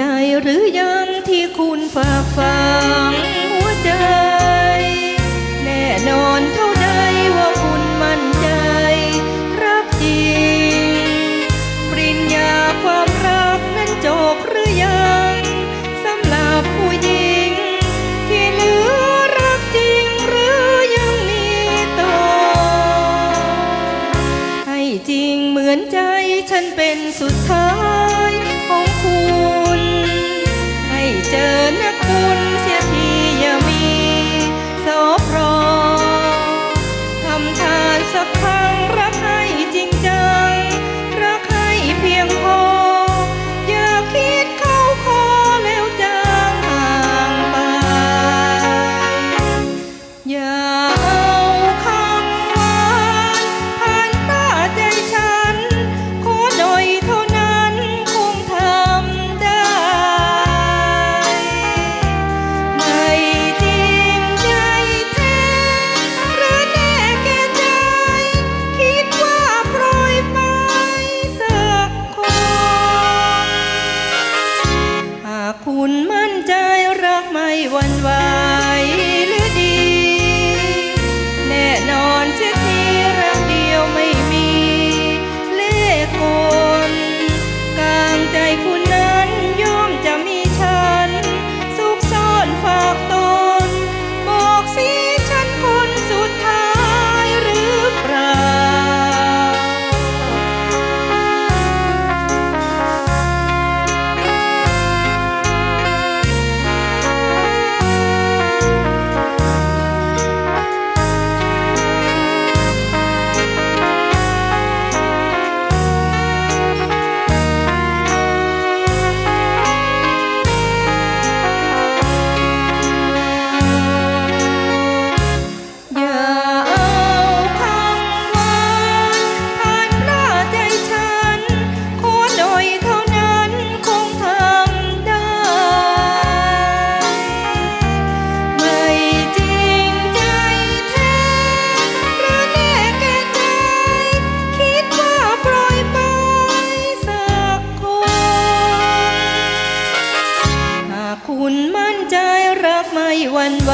จหรือยังที่คุณฝากฝังหัวใจ แน่นอนเท่าใดว่าคุณมั่นใจ รักจริง ปริญญาความรักนั้นจบหรือยังสำหรับผู้หญิง ที่เหลือรักจริงหรือยังมีต่อ ให้จริงเหมือนใจฉันเป็นสุดท้าย times I've มั่นใจรักไม่หวั่นไหว ไม่หวั่นไหว